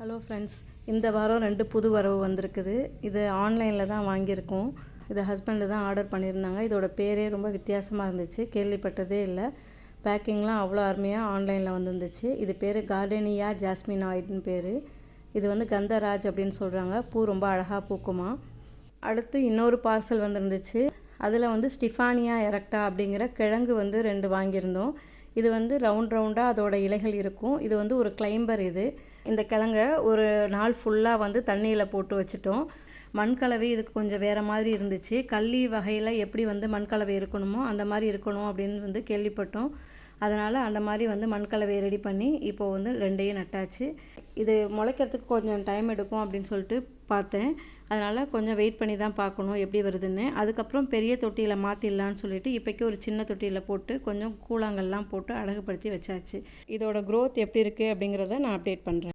Hello friends இந்த வாரம் ரெண்டு புது வரவு வந்திருக்குது. இது ஆன்லைனில் தான் வாங்கியிருக்கோம். இது ஹஸ்பண்டு தான் ஆர்டர் பண்ணியிருந்தாங்க. இதோட பேரே ரொம்ப வித்தியாசமாக இருந்துச்சு. கேள்விப்பட்டதே இல்லை. பேக்கிங்லாம் அவ்வளோ அருமையாக ஆன்லைனில் வந்துருந்துச்சு. இது பேர் கார்டனியா ஜாஸ்மின் ஆயிட்னு பேர். இது வந்து கந்தராஜ் அப்படின்னு சொல்கிறாங்க பூ ரொம்ப அழகாக பூக்குமா. அடுத்து இன்னொரு பார்சல் வந்துருந்துச்சு. அதில் வந்து ஸ்டிஃபானியா எரக்டா அப்படிங்கிற கிழங்கு வந்து ரெண்டு வாங்கியிருந்தோம். இது வந்து ரவுண்ட் ரவுண்டாக அதோட இலைகள் இருக்கும். இது வந்து ஒரு கிளைம்பர் இது. இந்த கிழங்க ஒரு நாள் ஃபுல்லாக வந்து தண்ணியில் போட்டு வச்சுட்டோம். மண்கலவை இதுக்கு கொஞ்சம் வேறு மாதிரி இருந்துச்சு. கள்ளி வகையில் எப்படி வந்து மண்கலவை இருக்கணுமோ அந்த மாதிரி இருக்கணும் அப்படின்னு வந்து கேள்விப்பட்டோம். அதனால் அந்த மாதிரி வந்து மண்கலவையை ரெடி பண்ணி இப்போது வந்து ரெண்டையும் நட்டாச்சு. இது முளைக்கிறதுக்கு கொஞ்சம் டைம் எடுக்கும் அப்படின்னு சொல்லிட்டு பார்த்தேன். அதனால் கொஞ்சம் வெயிட் பண்ணி தான் பார்க்கணும் எப்படி வருதுன்னு. அதுக்கப்புறம் பெரிய தொட்டியில் மாற்றிடலான்னு சொல்லிட்டு இப்போக்கி ஒரு சின்ன தொட்டியில் போட்டு கொஞ்சம் கூழாங்கல்லாம் போட்டு அழகுபடுத்தி வச்சாச்சு. இதோட க்ரோத் எப்படி இருக்குது அப்படிங்கிறத நான் அப்டேட் பண்ணுறேன்